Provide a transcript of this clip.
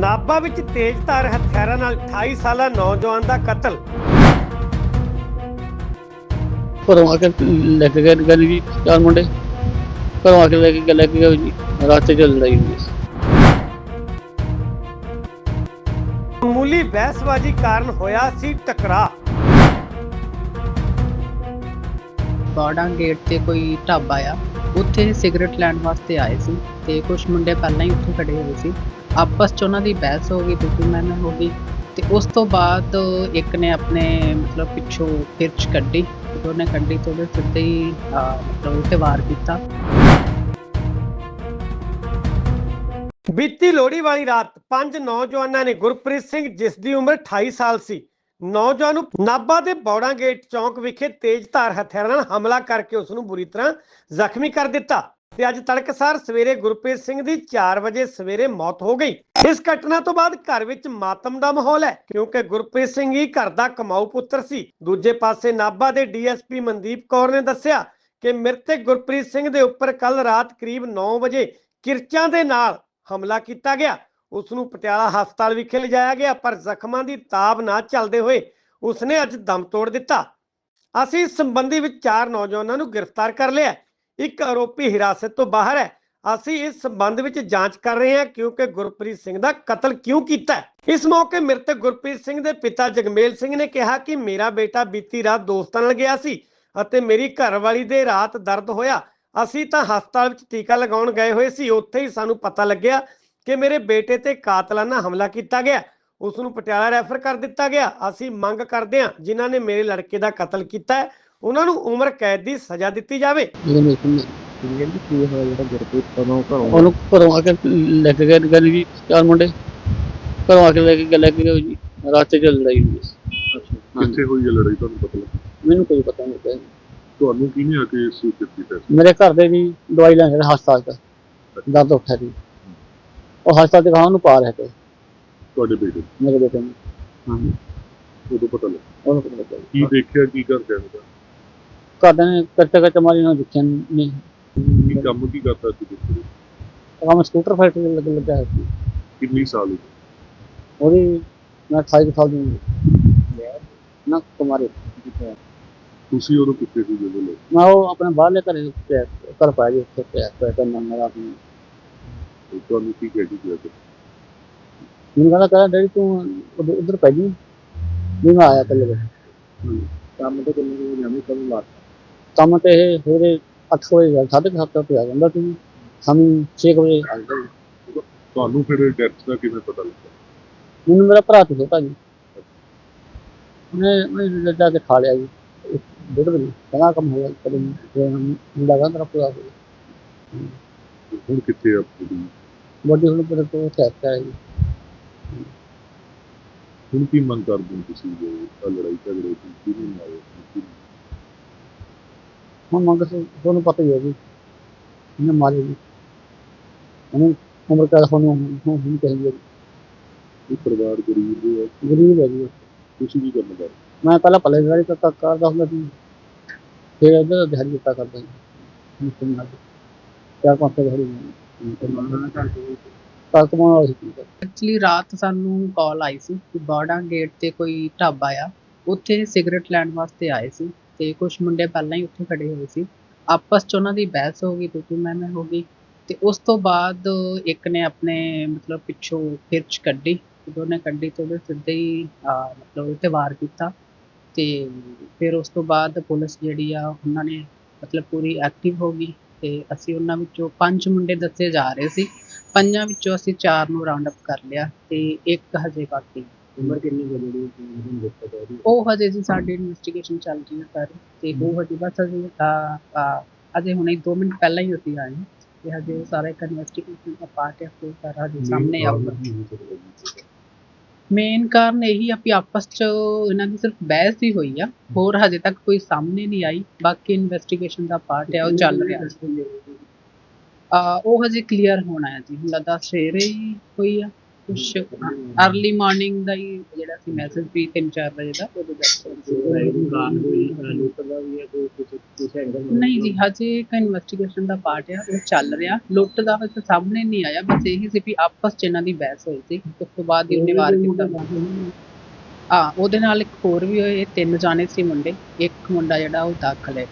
ਨਾਭਾ ਵਿੱਚ ਤੇਜ਼ਧਾਰ ਹਥਿਆਰਾਂ ਨਾਲ 28 ਸਾਲਾ ਨੌਜਵਾਨ ਦਾ ਕਤਲ। ਘਰੋਂ ਆ ਕੇ ਲੈ ਕੇ ਗਏ ਗਏ ਜੀ ਚਾਰ ਮੁੰਡੇ। ਘਰੋਂ ਆ ਕੇ ਲੈ ਕੇ ਲੈ ਕੇ ਗਏ ਜੀ ਰਾਸਤੇ 'ਚ ਲੜਾਈ ਹੋਈ। ਸੀ। ਮਾਮੂਲੀ ਬਹਿਸਬਾਜ਼ੀ ਕਾਰਨ ਹੋਇਆ ਸੀ ਟਕਰਾਅ। ਬਾੜਾ ਗੇਟ ਤੇ ਕੋਈ ਢਾਬਾ ਆ। ਉੱਥੇ ਸਿਗਰਟ ਲੈਣ ਵਾਸਤੇ ਆਏ ਸੀ ਤੇ ਕੁਝ ਮੁੰਡੇ ਪਹਿਲਾਂ ਹੀ ਉੱਥੇ ਖੜੇ ਹੋਏ ਸੀ। ਆਪਸ ਚ ਉਹਨਾਂ ਦੀ ਬਹਿਸ ਹੋ ਗਈ ਦੂਜੀ ਮੈਂ ਹੋ ਗਈ ਤੇ ਉਸ ਤੋਂ ਬਾਅਦ ਇੱਕ ਨੇ ਆਪਣੇ ਮਤਲਬ ਪਿੱਛੋਂ ਕਿਰਚ ਕੱਢੀ ਉਹਨੇ ਕੱਢੀ ਤੇ ਉਹਦੇ ਸਿੱਧੇ ਹੀ ਮਤਲਬ ਉੱਤੇ ਵਾਰ ਕੀਤਾ। ਬੀਤੀ ਲੋਹੜੀ ਵਾਲੀ ਰਾਤ ਪੰਜ ਨੌਜਵਾਨਾਂ ਨੇ ਗੁਰਪ੍ਰੀਤ ਸਿੰਘ, ਜਿਸ ਦੀ ਉਮਰ 28 ਸਾਲ ਸੀ ਨੌਜਵਾਨ ਨੂੰ ਨਾਭਾ ਦੇ ਬੌੜਾ ਗੇਟ ਚੌਂਕ ਵਿਖੇ ਤੇਜ਼ਧਾਰ ਹਥਿਆਰਾਂ ਨਾਲ ਹਮਲਾ ਕਰਕੇ ਉਸ ਨੂੰ ਬੁਰੀ ਤਰ੍ਹਾਂ ਜ਼ਖਮੀ ਕਰ ਦਿੱਤਾ ਤੇ ਅੱਜ ਤੜਕਸਾਰ ਸਵੇਰੇ ਗੁਰਪ੍ਰੀਤ ਸਿੰਘ ਦੀ 4 ਵਜੇ ਸਵੇਰੇ ਮੌਤ ਹੋ ਗਈ। ਇਸ ਘਟਨਾ ਤੋਂ ਬਾਅਦ ਘਰ ਵਿੱਚ ਮਾਤਮ ਦਾ ਮਾਹੌਲ ਹੈ, ਕਿਉਂਕਿ ਗੁਰਪ੍ਰੀਤ ਸਿੰਘ ਹੀ ਘਰ ਦਾ ਕਮਾਊ ਪੁੱਤਰ ਸੀ। ਦੂਜੇ ਪਾਸੇ ਨਾਭਾ ਦੇ ਡੀਐਸਪੀ ਮਨਦੀਪ ਕੌਰ ਨੇ ਦੱਸਿਆ ਕਿ ਮ੍ਰਿਤਕ ਗੁਰਪ੍ਰੀਤ ਸਿੰਘ ਦੇ ਉੱਪਰ ਕੱਲ ਰਾਤ ਕਰੀਬ 9 ਵਜੇ ਕਿਰਚਾਂ ਦੇ ਨਾਲ ਹਮਲਾ ਕੀਤਾ ਗਿਆ। ਉਸ ਨੂੰ ਪਟਿਆਲਾ ਹਸਪਤਾਲ ਵਿਖੇ ਲਿਜਾਇਆ ਗਿਆ, ਪਰ ਜ਼ਖਮਾਂ ਦੀ ਤਾਬ ਨਾ ਚੱਲਦੇ ਹੋਏ ਉਸਨੇ ਅੱਜ ਦਮ ਤੋੜ ਦਿੱਤਾ। ਅਸੀਂ ਇਸ ਸੰਬੰਧੀ ਵਿੱਚ ਚਾਰ ਨੌਜਵਾਨਾਂ ਨੂੰ ਗ੍ਰਿਫਤਾਰ ਕਰ ਲਿਆ ਇੱਕ ਆਰੋਪੀ ਹਿਰਾਸਤ ਤੋਂ ਬਾਹਰ ਹੈ। ਅਸੀਂ ਇਸ ਸੰਬੰਧ ਵਿੱਚ ਜਾਂਚ ਕਰ ਰਹੇ ਹਾਂ ਕਿਉਂਕਿ ਗੁਰਪ੍ਰੀਤ ਸਿੰਘ ਦਾ ਕਤਲ ਕਿਉਂ ਕੀਤਾ ਇਸ ਮੌਕੇ ਮ੍ਰਿਤਕ ਗੁਰਪ੍ਰੀਤ ਸਿੰਘ ਦੇ ਪਿਤਾ ਜਗਮੇਲ ਸਿੰਘ ਨੇ ਕਿਹਾ ਕਿ ਮੇਰਾ ਬੇਟਾ ਬੀਤੀ ਰਾਤ ਦੋਸਤਾਂ ਨਾਲ ਗਿਆ ਸੀ ਅਤੇ ਮੇਰੀ ਘਰਵਾਲੀ ਦੇ ਰਾਤ ਦਰਦ ਹੋਇਆ। ਅਸੀਂ ਤਾਂ ਹਸਪਤਾਲ ਵਿੱਚ ਟੀਕਾ ਲਗਾਉਣ ਗਏ ਹੋਏ ਸੀ। ਉੱਥੇ ਹੀ ਸਾਨੂੰ ਪਤਾ ਲੱਗਿਆ ਕਿ ਮੇਰੇ ਬੇਟੇ ਤੇ ਕਾਤਲਾਨਾ ਹਮਲਾ ਕੀਤਾ ਗਿਆ। ਉਸ ਨੂੰ ਪਟਿਆਲਾ ਰੈਫਰ ਕਰ ਦਿੱਤਾ ਗਿਆ। ਅਸੀਂ ਮੰਗ ਕਰਦੇ ਹਾਂ ਜਿਨ੍ਹਾਂ ਨੇ ਮੇਰੇ ਲੜਕੇ ਦਾ ਕਤਲ ਕੀਤਾ ਹੈ ਉਹਨਾਂ ਨੂੰ ਉਮਰ ਕੈਦ ਦੀ ਸਜ਼ਾ ਦਿੱਤੀ ਜਾਵੇ। ਜਦੋਂ ਮੇਰੇ ਕੋਲ ਕਹਿੰਦੀ ਕੀ ਹੋਇਆ ਜਿਹੜਾ ਗੁਰਪ੍ਰੀਤ ਕਦੋਂ ਘਰੋਂ? ਉਹਨੂੰ ਘਰੋਂ ਆ ਕੇ ਲੈ ਕੇ ਗਏ ਗਏ ਜੀ ਚਾਰ ਮੁੰਡੇ। ਘਰੋਂ ਆ ਕੇ ਲੈ ਕੇ ਲੈ ਕੇ ਗਏ ਜੀ। ਰਾਸਤੇ 'ਚ ਲੜਾਈ ਹੋਈ ਸੀ। ਕਿੱਥੇ ਹੋਈ ਹੈ ਲੜਾਈ ਤੁਹਾਨੂੰ ਪਤਾ ਲੱਗਾ? ਮੈਨੂੰ ਕੋਈ ਪਤਾ ਨਹੀਂ ਪਿਆ। ਤੁਹਾਨੂੰ ਕਿਹਨੇ ਆ ਕੇ ਸੂਚ ਦਿੱਤੀ ਫੈਸਲਾ ਮੇਰੇ ਘਰ ਦੇ ਜੀ ਦਵਾਈ ਲੈਣ ਗਏ ਹਸਪਤਾਲ 'ਚ। ਦਰਦ ਉੱਠਿਆ ਜੀ। ਉਹ ਹਸਪਤਾਲ ਦੇ ਗਾਂ ਨੂੰ ਪਾ ਰਹੇ ਤੇ। ਤੁਹਾਡੇ ਬੇਟੇ ਮੇਰੇ ਬੇਟੇ ਨੂੰ। ਹਾਂਜੀ? ਉਦੋਂ ਪਤਾ ਲੱਗਾ? ਉਹਨੂੰ ਪਤਾ ਲੱਗਿਆ ਕੀ ਦੇਖਿਆ ਕੀ ਕਰ ਰਿਹਾ ਉਹਦਾ ਘਰਦਿਆਂ ਨੇ ਕੱਟੇ ਕੱਟੇ ਮਾਰੀ ਨਾ ਦੇਖਿਆ ਨਹੀਂ। ਕੀ ਕੰਮ ਕੀ ਕਰਦਾ ਸੀ ਗੁਰਪ੍ਰੀਤ? ਕੰਮ ਸਕੂਟਰ ਫੈਕਟਰੀ ਦੇ ਲੱਗੇ ਲੱਗਾ ਹੋਇਆ ਸੀ। ਕਿੰਨੀ ਸਾਲ ਦੀ? ਉਹਦੀ ਮੈਂ 28 ਕੁ ਸਾਲ ਦੀ ਉਮਰ ਨਾ ਕੁਮਾਰੀ। ਤੁਸੀਂ ਉਦੋਂ ਕਿੱਥੇ ਸੀ ਜਦੋਂ ਲੋਕ ਮੈਂ ਉਹ ਆਪਣੇ ਬਾਹਰਲੇ ਘਰੇ ਪਿਆ ਘਰ ਪਾਇਆ ਜੀ ਉੱਥੇ ਪਿਆ ਪਿਆ ਕਰਨਾ ਮੇਰਾ ਆਪਣੀ ਤੁਹਾਨੂੰ ਕੀ ਕਹਿ ਦਿੱਤਾ ਮੈਨੂੰ ਕਹਿੰਦਾ ਕਹਿੰਦਾ ਡੈਡੀ ਤੂੰ ਉਧਰ ਉਧਰ ਪੈ ਜੀ। ਵੀ ਮੈਂ ਆਇਆ ਕੱਲੇ ਕੰਮ ਤੇ ਕਿੰਨੇ ਵਜੇ ਜਾਂਦੇ ਕਦੋਂ ਲਾ ਕੰਮ ਤੇ ਇਹ ਸਵੇਰੇ 8 ਵਜੇ ਜਾਂ 7:30 ਤੇ ਆ ਜਾਂਦਾ ਸੀ। ਸ਼ਾਮੀ 6 ਵਜੇ। ਆ ਜਾਂਦਾ ਜੀ ਤੁਹਾਨੂੰ ਫਿਰ ਡੈਥ ਦਾ ਕਿਵੇਂ ਪਤਾ ਲੱਗਾ ਮੈਨੂੰ ਮੇਰਾ ਭਰਾ ਤੇ ਛੋਟਾ ਜੀ। ਉਹਨੇ ਉਹਨੇ ਜਾ ਕੇ ਖਾ ਲਿਆ ਜੀ। ਡੇਢ ਵਜੇ। ਕਹਿੰਦਾ ਕੰਮ ਹੋਇਆ ਕਦੇ ਮੁੰਡਾ ਕਹਿੰਦਾ ਮੇਰਾ ਪੂਰਾ ਹੋ ਗਿਆ ਹੁਣ ਕਿੱਥੇ ਆ ਤੁਸੀਂ? ਬੋਡੀ ਹੁਣ ਪਰ ਤੋਂ ਸੈਟ ਹੈ ਜੀ। ਹੁਣ ਕੀ ਮੰਗ ਕਰਦੇ ਹੋ ਤੁਸੀਂ ਜੋ ਆਹ ਲੜਾਈ ਝਗੜੇ ਸੀ ਕਿਹਨੂੰ ਮਾਰੇ ਕੀ ਹੁਣ ਮੰਗ ਸ- ਤੁਹਾਨੂੰ ਪਤਾ ਹੀ ਹੈ ਜੀ। ਇਹਨੇ ਮਾਰੇ ਜੀ। ਉਹਨੂੰ ਉਮਰ ਕਾ ਹੁਣ ਹੁਣ ਹੁਣ ਕਹੀ ਹੈ ਇਹ ਪਰਿਵਾਰ ਗਰੀਬ ਦੇ ਆ ਗਰੀਬ ਹੈ ਜੀ ਉਹ। ਤੁਸੀਂ ਕੀ ਕਰਨਾ ਚਾਹੁੰਦੇ ਮੈਂ ਪਹਿਲਾਂ ਪਲੇ ਗਾੜੀ ਤੱਕ ਕਰਦਾ ਹੁੰਦਾ ਸੀ। ਫਿਰ ਇਹਦਾ ਦਿਹਾੜੀ ਦਿੱਤਾ ਕਰਦਾ ਜੀ। ਮੁਸਲਿਮ ਨਾਲ ਚਾਰ ਪੰਜ ਸੌ ਦਿਹਾੜੀ ਤਾਂ ਐਕਚੁਅਲੀ ਰਾਤ ਸਾਨੂੰ ਕਾਲ ਆਈ ਸੀ ਕਿ ਬਾੜਾ ਗੇਟ ਤੇ ਕੋਈ ਢਾਬਾ ਆ। ਉੱਥੇ ਸਿਗਰਟ ਲੈਣ ਵਾਸਤੇ ਆਏ ਸੀ ਤੇ ਕੁਝ ਮੁੰਡੇ ਪਹਿਲਾਂ ਹੀ ਉੱਥੇ ਖੜੇ ਹੋਏ ਸੀ। ਆਪਸ ਚ ਉਹਨਾਂ ਦੀ ਬਹਿਸ ਹੋ ਗਈ ਦੂਜੀ ਮੈਂ ਹੋ ਗਈ। ਤੇ ਉਸ ਤੋਂ ਬਾਅਦ ਇੱਕ ਨੇ ਆਪਣੇ ਮਤਲਬ ਪਿੱਛੋਂ ਕਿਰਚ ਕੱਢੀ। ਤੇ ਉਹਨੇ ਕੱਢੀ ਤੇ ਉਹਦੇ ਸਿੱਧੇ ਹੀ ਅਹ, ਮਤਲਬ ਉੱਤੇ ਵਾਰ ਕੀਤਾ। ਤੇ ਫਿਰ ਉਸ ਤੋਂ ਬਾਅਦ ਪੁਲਿਸ ਜਿਹੜੀ ਆ ਉਹਨਾਂ ਨੇ ਮਤਲਬ ਪੂਰੀ ਐਕਟਿਵ ਹੋ ਗਈ। ਤੇ ਅਸੀਂ ਉਹਨਾਂ ਵਿੱਚੋਂ ਪੰਜ ਮੁੰਡੇ ਦੱਸੇ ਜਾ ਰਹੇ ਸੀ। ਪੰਜਾਂ ਵਿੱਚੋਂ ਅਸੀਂ ਚਾਰ ਨੂੰ ਰਾਉਂਡ ਅਪ ਕਰ ਲਿਆ ਤੇ ਇੱਕ ਹਜੇ ਬਾਕੀ ਉਮਰ ਕਿੰਨੀ ਕੁ ਜਿਹੜੀ ਤੁਹਾਨੂੰ ਦੇਖਿਆ ਜਾ ਰਹੀ? ਉਹ ਹਜੇ ਜੀ ਸਾਡੀ ਇਨਵੈਸਟੀਗੇਸ਼ਨ ਚੱਲ ਰਹੀ ਹੈ ਸਾਰੀ ਤੇ ਉਹ ਹਜੇ ਬਸ ਅਹ, ਅਜੇ ਹੁਣੇ 2 ਮਿੰਟ ਪਹਿਲਾਂ ਹੀ ਅਸੀਂ ਆਏ ਹਾਂ ਤੇ ਹਜੇ ਸਾਰਾ ਇੱਕ ਇਨਵੈਸਟੀਗੇਸ਼ਨ ਦਾ ਪਾਰਟ ਹੈ ਉਹ ਸਾਰਾ ਹਜੇ ਸਾਹਮਣੇ ਆਊਗਾ। ਮੇਨ ਕਾਰਨ ਇਹੀ ਆ ਵੀ ਆਪਸ ਚ ਇਹਨਾਂ ਦੀ ਸਿਰਫ ਬਹਿਸ ਹੀ ਹੋਈ ਆ। ਹੋਰ ਹਜੇ ਤੱਕ ਕੋਈ ਸਾਹਮਣੇ ਨਹੀਂ ਆਈ। ਬਾਕੀ ਇਨਵੈਸਟੀਗੇਸ਼ਨ ਦਾ ਪਾਰਟ ਹੈ ਉਹ ਚੱਲ ਰਿਹਾ। ਆ ਉਹ ਹਜੇ ਕਲੀਅਰ ਹੋਣਾ ਹੈ ਜੀ। ਹੁਣ ਲੱਗਦਾ ਸਵੇਰੇ ਹੀ ਹੋਈ ਆ। ਕੁਛ ਅਰਲੀ ਮਾਰਨਿੰਗ ਦਾ ਹੀ ਜਿਹੜਾ ਸੀ ਮੈਸੇਜ ਵੀ 3-4 ਵਜੇ ਦਾ। ਲੁੱਟ ਦਾ ਕੁਝ ਕੁਝ ਨਹੀਂ ਜੀ ਹਜੇ ਇੱਕ ਇਨਵੈਸਟੀਗੇਸ਼ਨ ਦਾ ਪਾਰਟ ਆ ਉਹ ਚੱਲ ਰਿਹਾ। ਲੁੱਟ ਦਾ ਵੈਸੇ ਸਾਹਮਣੇ ਨਹੀਂ ਆਇਆ ਬਸ ਇਹੀ ਸੀ ਵੀ ਆਪਸ ਚ ਇਹਨਾਂ ਦੀ ਬਹਿਸ ਹੋਈ ਸੀ। ਉਸ ਤੋਂ ਬਾਅਦ ਹੀ ਉਹਨੇ ਵਾਰ ਕੀਤਾ। ਆ ਉਹਦੇ ਨਾਲ ਇੱਕ ਹੋਰ ਵੀ ਹੋਏ ਤਿੰਨ ਜਾਣੇ ਸੀ ਮੁੰਡੇ। ਇੱਕ ਮੁੰਡਾ ਜਿਹੜਾ ਉਹ ਦਾਖਲ ਹੈ।